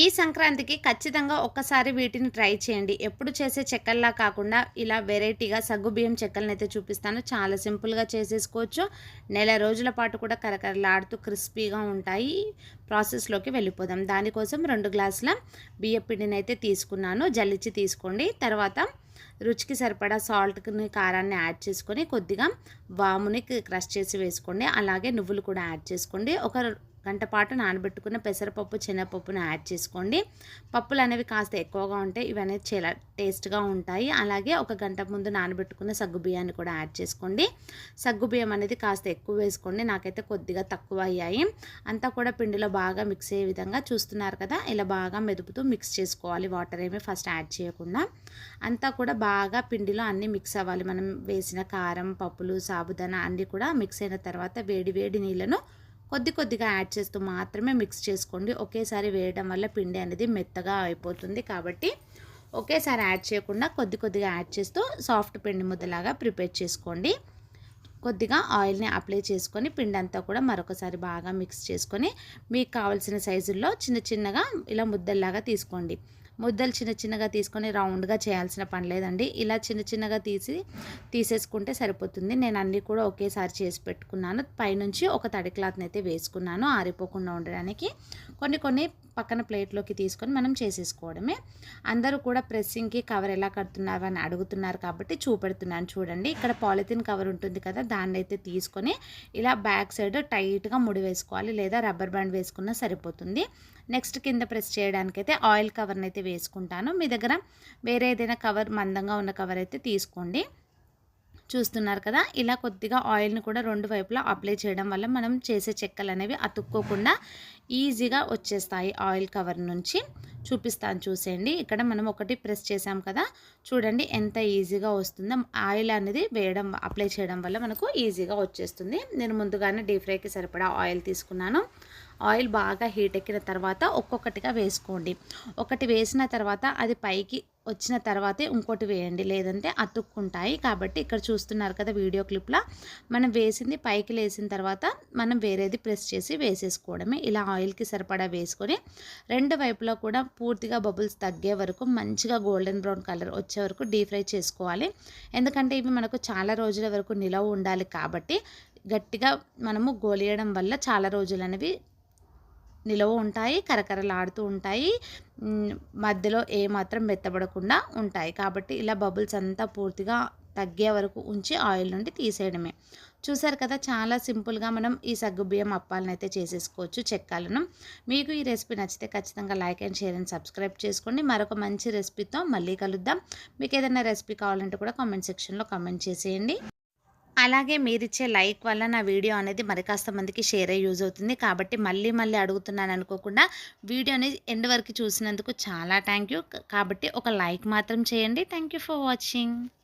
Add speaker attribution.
Speaker 1: ఈ సంక్రాంతికి ఖచ్చితంగా ఒక్కసారి వీటిని ట్రై చేయండి. ఎప్పుడు చేసే చెక్కల్లా కాకుండా ఇలా వెరైటీగా సగ్గుబియ్యం చెక్కలను అయితే చూపిస్తాను. చాలా సింపుల్గా చేసేసుకోవచ్చు. నెల రోజుల పాటు కూడా కరకరలాడుతూ క్రిస్పీగా ఉంటాయి. ప్రాసెస్లోకి వెళ్ళిపోదాం. దానికోసం రెండు గ్లాసుల బియ్యం పిండిని అయితే తీసుకున్నాను. జల్లిచ్చి తీసుకోండి. తర్వాత రుచికి సరిపడా సాల్ట్ని కారాన్ని యాడ్ చేసుకొని కొద్దిగా వాముని క్రష్ చేసి వేసుకోండి. అలాగే నువ్వులు కూడా యాడ్ చేసుకోండి. ఒక గంట పాటు నానబెట్టుకున్న పెసరపప్పు శనగపప్పును యాడ్ చేసుకోండి. పప్పులు అనేవి కాస్త ఎక్కువగా ఉంటాయి ఇవి అనేవి చాలా టేస్ట్గా ఉంటాయి. అలాగే ఒక గంట ముందు నానబెట్టుకున్న సగ్గు బియ్యాన్ని కూడా యాడ్ చేసుకోండి. సగ్గు బియ్యం అనేది కాస్త ఎక్కువ వేసుకోండి. నాకైతే కొద్దిగా తక్కువ అయ్యాయి. అంతా కూడా పిండిలో బాగా మిక్స్ అయ్యే విధంగా చూస్తున్నారు కదా ఇలా బాగా మెదుపుతూ మిక్స్ చేసుకోవాలి. వాటర్ ఏమి ఫస్ట్ యాడ్ చేయకుండా అంతా కూడా బాగా పిండిలో అన్నీ మిక్స్ అవ్వాలి. మనం వేసిన కారం పప్పులు సాబుదానా అన్నీ కూడా మిక్స్ అయిన తర్వాత వేడి వేడి నీళ్ళను కొద్ది కొద్దిగా యాడ్ చేస్తూ మాత్రమే మిక్స్ చేసుకోండి. ఒకేసారి వేయడం వల్ల పిండి అనేది మెత్తగా అయిపోతుంది కాబట్టి ఒకేసారి యాడ్ చేయకుండా కొద్ది కొద్దిగా యాడ్ చేస్తూ సాఫ్ట్ పిండి ముద్దలాగా ప్రిపేర్ చేసుకోండి. కొద్దిగా ఆయిల్ని అప్లై చేసుకొని పిండి అంతా కూడా మరొకసారి బాగా మిక్స్ చేసుకొని మీకు కావాల్సిన సైజుల్లో చిన్న చిన్నగా ఇలా ముద్దల్లాగా తీసుకోండి. ముద్దలు చిన్న చిన్నగా తీసుకొని రౌండ్గా చేయాల్సిన పని లేదండి. ఇలా చిన్న చిన్నగా తీసి తీసేసుకుంటే సరిపోతుంది. నేను అన్నీ కూడా ఒకేసారి చేసి పెట్టుకున్నాను. పైనుంచి ఒక తడి క్లాత్ని అయితే వేసుకున్నాను. ఆరిపోకుండా ఉండడానికి. కొన్ని కొన్ని పక్కన ప్లేట్లోకి తీసుకొని మనం చేసేసుకోవడమే. అందరూ కూడా ప్రెస్సింగ్కి కవర్ ఎలా కడుతున్నారు అని అడుగుతున్నారు కాబట్టి చూపెడుతున్నాను. చూడండి ఇక్కడ పాలిథిన్ కవర్ ఉంటుంది కదా దాన్ని అయితే తీసుకొని ఇలా బ్యాక్ సైడ్ టైట్గా ముడి వేసుకోవాలి. లేదా రబ్బర్ బ్యాండ్ వేసుకున్నా సరిపోతుంది. నెక్స్ట్ కింద ప్రెస్ చేయడానికైతే ఆయిల్ కవర్ని అయితే వేసుకుంటాను. మీ దగ్గర వేరే ఏదైనా కవర్ మందంగా ఉన్న కవర్ అయితే తీసుకోండి. చూస్తున్నారు కదా ఇలా కొద్దిగా ఆయిల్ని కూడా రెండు వైపులా అప్లై చేయడం వల్ల మనం చేసే చెక్కలు అనేవి అతుక్కోకుండా ఈజీగా వచ్చేస్తాయి ఆయిల్ కవర్ నుంచి. చూపిస్తాను చూసేయండి. ఇక్కడ మనం ఒకటి ప్రెస్ చేసాం కదా చూడండి ఎంత ఈజీగా వస్తుందో. ఆయిల్ అనేది వేయడం అప్లై చేయడం వల్ల మనకు ఈజీగా వచ్చేస్తుంది. నేను ముందుగానే డీప్ ఫ్రైకి సరిపడా ఆయిల్ తీసుకున్నాను. ఆయిల్ బాగా హీట్ ఎక్కిన తర్వాత ఒక్కొక్కటిగా వేసుకోండి. ఒకటి వేసిన తర్వాత అది పైకి వచ్చిన తర్వాతే ఇంకోటి వేయండి. లేదంటే అతుక్కుంటాయి. కాబట్టి ఇక్కడ చూస్తున్నారు కదా వీడియో క్లిప్లో. మనం వేసింది పైకి లేసిన తర్వాత మనం వేరేది ప్రెస్ చేసి వేసేసుకోవడమే. ఇలా ఆయిల్కి సరిపడా వేసుకొని రెండు వైపులా కూడా పూర్తిగా బబుల్స్ తగ్గే వరకు మంచిగా గోల్డెన్ బ్రౌన్ కలర్ వచ్చే వరకు డీప్ ఫ్రై చేసుకోవాలి. ఎందుకంటే ఇవి మనకు చాలా రోజుల వరకు నిలవ ఉండాలి కాబట్టి గట్టిగా మనము గోలియడం వల్ల చాలా రోజులు అనేవి నిలవ ఉంటాయి కరకరలాడుతూ ఉంటాయి. మధ్యలో ఏమాత్రం మెత్తబడకుండా ఉంటాయి. కాబట్టి ఇలా బబుల్స్ అంతా పూర్తిగా తగ్గే వరకు ఉంచి ఆయిల్ నుండి తీసేయడమే. చూసారు కదా చాలా సింపుల్గా మనం ఈ సగ్గుబియ్యం అప్పాలను అయితే చేసేసుకోవచ్చు చెక్కాలను. మీకు ఈ రెసిపీ నచ్చితే ఖచ్చితంగా like and share and subscribe చేసుకోండి. మరొక మంచి రెసిపీతో మళ్ళీ కలుద్దాం. మీకు ఏదైనా రెసిపీ కావాలంటే కూడా కామెంట్ సెక్షన్లో కామెంట్ చేసేయండి. అలాగే మీరిచ్చే లైక్ వల్ల నా వీడియో అనేది మరి కాస్త మందికి షేర్ అయ్యి యూజ్ అవుతుంది. కాబట్టి మళ్ళీ మళ్ళీ అడుగుతున్నాను అనుకోకుండా వీడియోని ఎండ్ వరకు చూసినందుకు చాలా థ్యాంక్ కాబట్టి ఒక లైక్ మాత్రం చేయండి. Thank for watching.